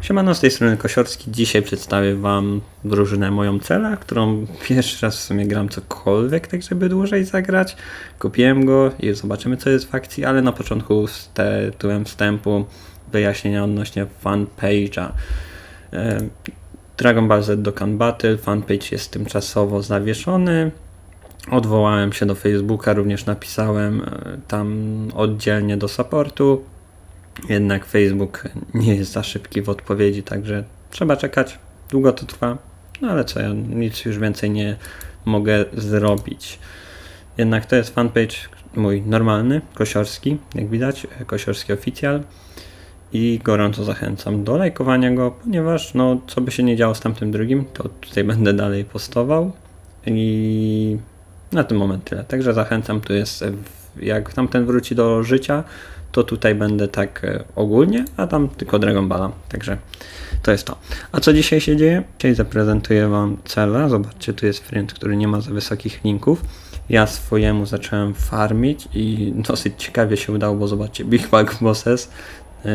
Siemano, z tej strony Kosiorski. Dzisiaj przedstawię Wam drużynę moją cela, którą pierwszy raz w sumie gram cokolwiek, tak żeby dłużej zagrać. Kupiłem go i zobaczymy co jest w akcji, ale na początku z tytułem wstępu wyjaśnienia odnośnie fanpage'a. Dragon Ball Z Dokkan Battle, fanpage jest tymczasowo zawieszony. Odwołałem się do Facebooka, również napisałem e, tam oddzielnie do supportu. Jednak Facebook nie jest za szybki w odpowiedzi, także trzeba czekać. Długo to trwa, no ale co, ja nic już więcej nie mogę zrobić. Jednak to jest fanpage mój normalny, kosiorski, jak widać, kosiorski oficjal. I gorąco zachęcam do lajkowania go, ponieważ no, co by się nie działo z tamtym drugim, to tutaj będę dalej postował. I na ten moment tyle. Także zachęcam, tu jest, jak tamten wróci do życia, to tutaj będę tak e, ogólnie, a tam tylko Dragon Balla. Także to jest to. A co dzisiaj się dzieje? Dzisiaj zaprezentuję Wam cele. Zobaczcie, tu jest friend, który nie ma za wysokich linków. Ja swojemu zacząłem farmić i dosyć ciekawie się udało, bo zobaczcie, Big Bag Bosses, yy,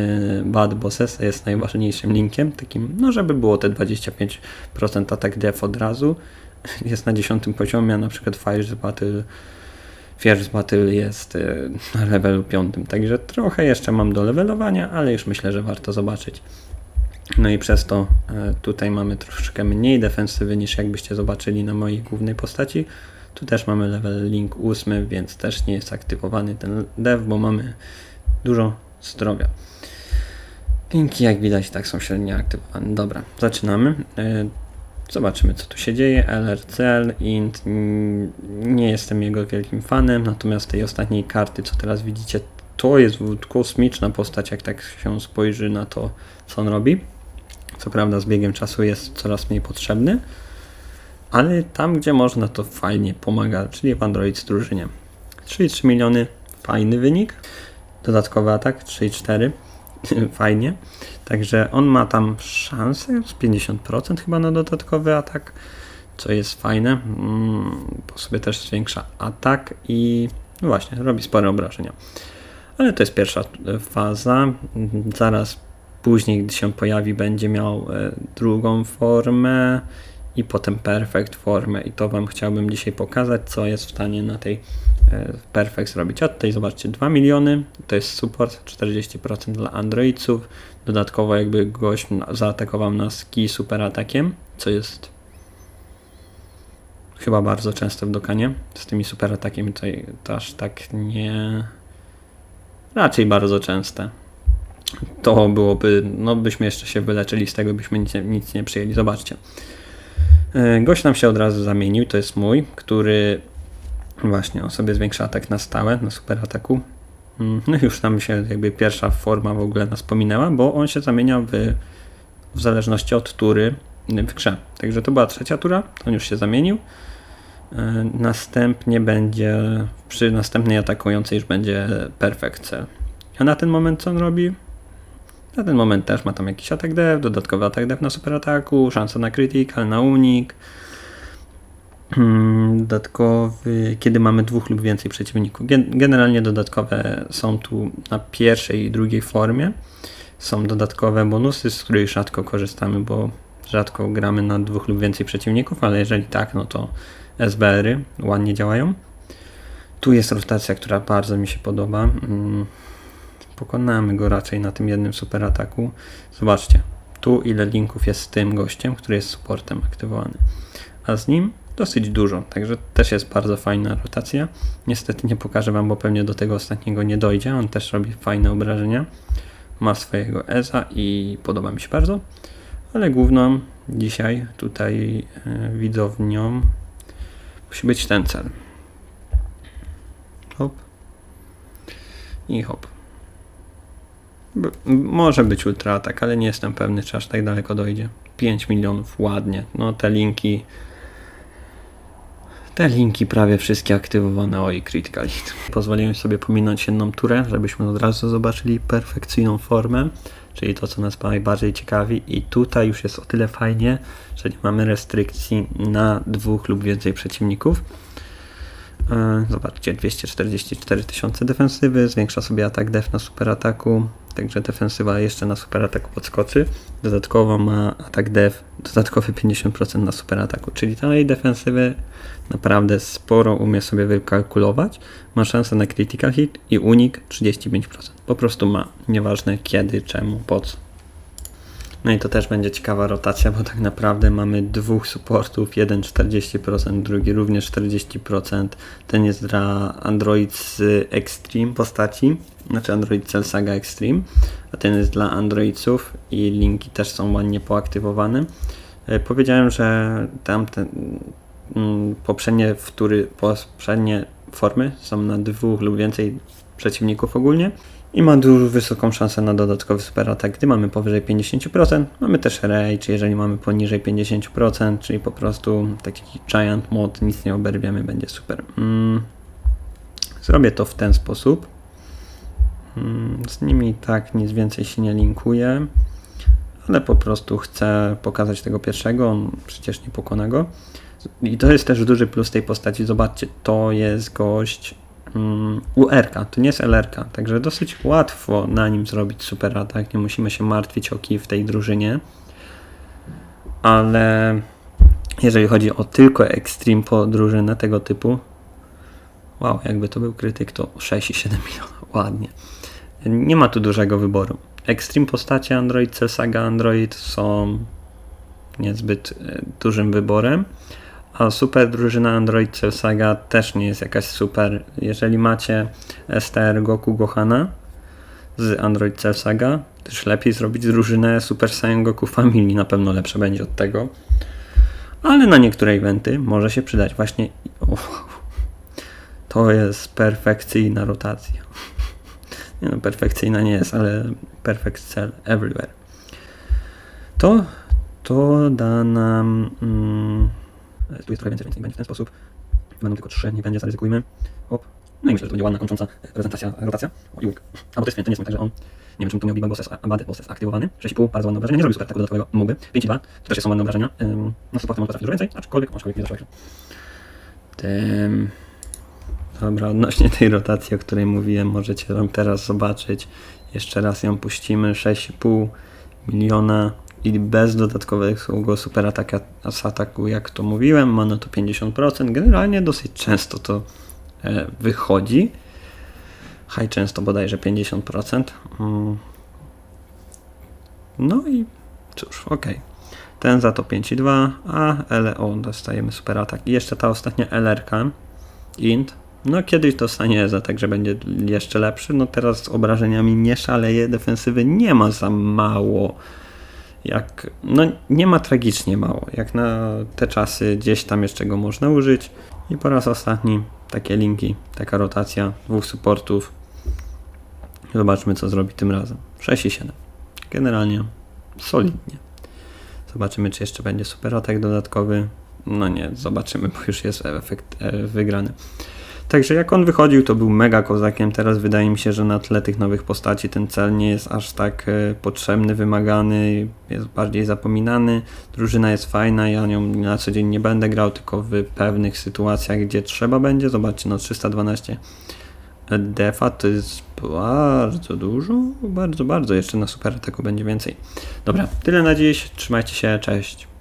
Bad Bosses jest najważniejszym linkiem, takim, no żeby było te 25% atak def od razu. Jest na 10 poziomie, a na przykład Fire Battle First Battle jest y, na levelu 5, także trochę jeszcze mam do levelowania, ale już myślę, że warto zobaczyć. No i przez to y, tutaj mamy troszeczkę mniej defensywy niż jakbyście zobaczyli na mojej głównej postaci. Tu też mamy level link 8, więc też nie jest aktywowany ten dev, bo mamy dużo zdrowia. Linki jak widać tak są średnio aktywowane. Dobra, zaczynamy. Zobaczymy, co tu się dzieje. LRCL, int. mm, Nie jestem jego wielkim fanem, natomiast tej ostatniej karty, co teraz widzicie, to jest kosmiczna postać, jak tak się spojrzy na to, co on robi. Co prawda, z biegiem czasu jest coraz mniej potrzebny, ale tam, gdzie można, to fajnie pomaga, czyli w Android drużynie. 3,3 miliony, fajny wynik. Dodatkowy atak 3,4, fajnie. Także on ma tam szansę z 50% chyba na dodatkowy atak, co jest fajne, mm, bo sobie też zwiększa atak i no właśnie, robi spore obrażenia. Ale to jest pierwsza e, faza. Zaraz później, gdy się pojawi, będzie miał e, drugą formę i potem perfect formę i to Wam chciałbym dzisiaj pokazać, co jest w stanie na tej e, perfect zrobić. A tutaj zobaczcie, 2 miliony, to jest support, 40% dla androidców, Dodatkowo jakby gość zaatakował nas key super atakiem, co jest chyba bardzo częste w dokanie. Z tymi super atakiem tutaj to aż tak nie... Raczej bardzo częste. To byłoby, no byśmy jeszcze się wyleczyli z tego, byśmy nic, nic nie przyjęli. Zobaczcie. E, Gość nam się od razu zamienił, to jest mój, który właśnie on sobie zwiększa atak na stałe, na super ataku. Mm, No już tam się jakby pierwsza forma w ogóle nas pominęła, bo on się zamienia w, w zależności od tury w grze. Także to była trzecia tura, on już się zamienił. E, Następnie będzie, przy następnej atakującej już będzie perfect cell. A na ten moment co on robi? Na ten moment też ma tam jakiś atak dev, dodatkowy atak dev na super ataku, szansa na critical, na unik. Hmm, Dodatkowy, kiedy mamy dwóch lub więcej przeciwników. Gen- Generalnie dodatkowe są tu na pierwszej i drugiej formie. Są dodatkowe bonusy, z których rzadko korzystamy, bo rzadko gramy na dwóch lub więcej przeciwników, ale jeżeli tak, no to SBR-y ładnie działają. Tu jest rotacja, która bardzo mi się podoba. Pokonamy go raczej na tym jednym super ataku. Zobaczcie, tu ile linków jest z tym gościem, który jest supportem aktywowany a z nim dosyć dużo, także też jest bardzo fajna rotacja. Niestety nie pokażę Wam, bo pewnie do tego ostatniego nie dojdzie, on też robi fajne obrażenia. Ma swojego EZA i podoba mi się bardzo, ale główną dzisiaj tutaj e, widownią musi być ten cel. Hop. I hop. Może być ultra atak, ale nie jestem pewny, czy aż tak daleko dojdzie. 5 milionów, ładnie. No te linki. Te linki prawie wszystkie aktywowane. Oj, critical hit. Pozwoliłem sobie pominąć jedną turę, żebyśmy od razu zobaczyli perfekcyjną formę, czyli to, co nas najbardziej ciekawi. I tutaj już jest o tyle fajnie, że nie mamy restrykcji na dwóch lub więcej przeciwników. E, Zobaczcie, 244 tysiące defensywy, zwiększa sobie atak def na super ataku, także defensywa jeszcze na super ataku podskoczy. Dodatkowo ma atak def, dodatkowy 50% na super ataku, czyli tej defensywy naprawdę sporo umie sobie wykalkulować. Ma szansę na critical hit i unik 35%. Po prostu ma, nieważne kiedy, czemu, po co. No i to też będzie ciekawa rotacja, bo tak naprawdę mamy dwóch supportów, jeden 40%, drugi również 40%. Ten jest dla Android z Extreme postaci, znaczy Android Cell Saga Extreme, a ten jest dla Androidców i linki też są ładnie poaktywowane. E, Powiedziałem, że tamte mm, poprzednie wtóry, poprzednie formy są na dwóch lub więcej przeciwników ogólnie i ma dużo wysoką szansę na dodatkowy super atak, gdy mamy powyżej 50%. Mamy też rage, jeżeli mamy poniżej 50%, czyli po prostu taki giant mod, nic nie oberwiemy, będzie super. Mm. Zrobię to w ten sposób. Mm, Z nimi tak nic więcej się nie linkuje, ale po prostu chcę pokazać tego pierwszego, on przecież nie pokona go. I to jest też duży plus tej postaci. Zobaczcie, to jest gość UR-ka, to nie jest LR-ka, także dosyć łatwo na nim zrobić super atak. Nie musimy się martwić o kij w tej drużynie. Ale jeżeli chodzi o tylko Extreme po drużynę tego typu, wow, jakby to był krytyk, to 6,7 miliona, ładnie. Nie ma tu dużego wyboru. Extreme postacie Android, Cell Saga Android są niezbyt e, dużym wyborem. A super drużyna Android Cell Saga też nie jest jakaś super. Jeżeli macie STR Goku Gohana z Android Cell Saga, też lepiej zrobić drużynę Super Saiyan Goku Family. Na pewno lepsze będzie od tego. Ale na niektóre eventy może się przydać. Właśnie to jest perfekcyjna rotacja. Nie no, perfekcyjna nie jest, ale perfect cell everywhere. To, to da nam... Mm, tu jest trochę więcej, więc nie będzie w ten sposób. Będą tylko trzy, nie będzie, zaryzykujmy. Hop. No i myślę, że to będzie ładna, kończąca prezentacja, rotacja. O. A bo to jest to nie jest także on. Nie wiem, czym to miał Big Bosses, Abady Bosses aktywowany. 6,5, bardzo ładne obrażenie. Nie zrobił super ataku dodatkowego, mógłby. 5,2, to też są ładne obrażenia. Ym, no supportem on potrafi dużo więcej, aczkolwiek, aczkolwiek nie zaczął Tym... Dobra, odnośnie tej rotacji, o której mówiłem, możecie ją teraz zobaczyć. Jeszcze raz ją puścimy. 6,5 miliona i bez dodatkowego super ataka, ataku, jak to mówiłem, ma na to 50%. Generalnie dosyć często to e, wychodzi. High często bodajże 50%. Mm. No i cóż, ok. Ten za to 5,2, a LO dostajemy super atak. I jeszcze ta ostatnia LR-ka, int, no kiedyś dostanie za tak, że będzie jeszcze lepszy. No teraz z obrażeniami nie szaleje, defensywy nie ma za mało. Jak, no nie ma tragicznie mało. Jak na te czasy gdzieś tam jeszcze go można użyć. I po raz ostatni takie linki, taka rotacja dwóch supportów. Zobaczmy co zrobi tym razem. 6 i 7. Generalnie solidnie. Zobaczymy czy jeszcze będzie super atak dodatkowy. No nie, zobaczymy, bo już jest efekt e, wygrany. Także jak on wychodził, to był mega kozakiem. Teraz wydaje mi się, że na tle tych nowych postaci ten cel nie jest aż tak e, potrzebny, wymagany, jest bardziej zapominany. Drużyna jest fajna, ja nią na co dzień nie będę grał, tylko w pewnych sytuacjach, gdzie trzeba będzie. Zobaczcie, no 312 defa to jest bardzo dużo, bardzo, bardzo. Jeszcze na super ataku będzie więcej. Dobra, tyle na dziś. Trzymajcie się, cześć.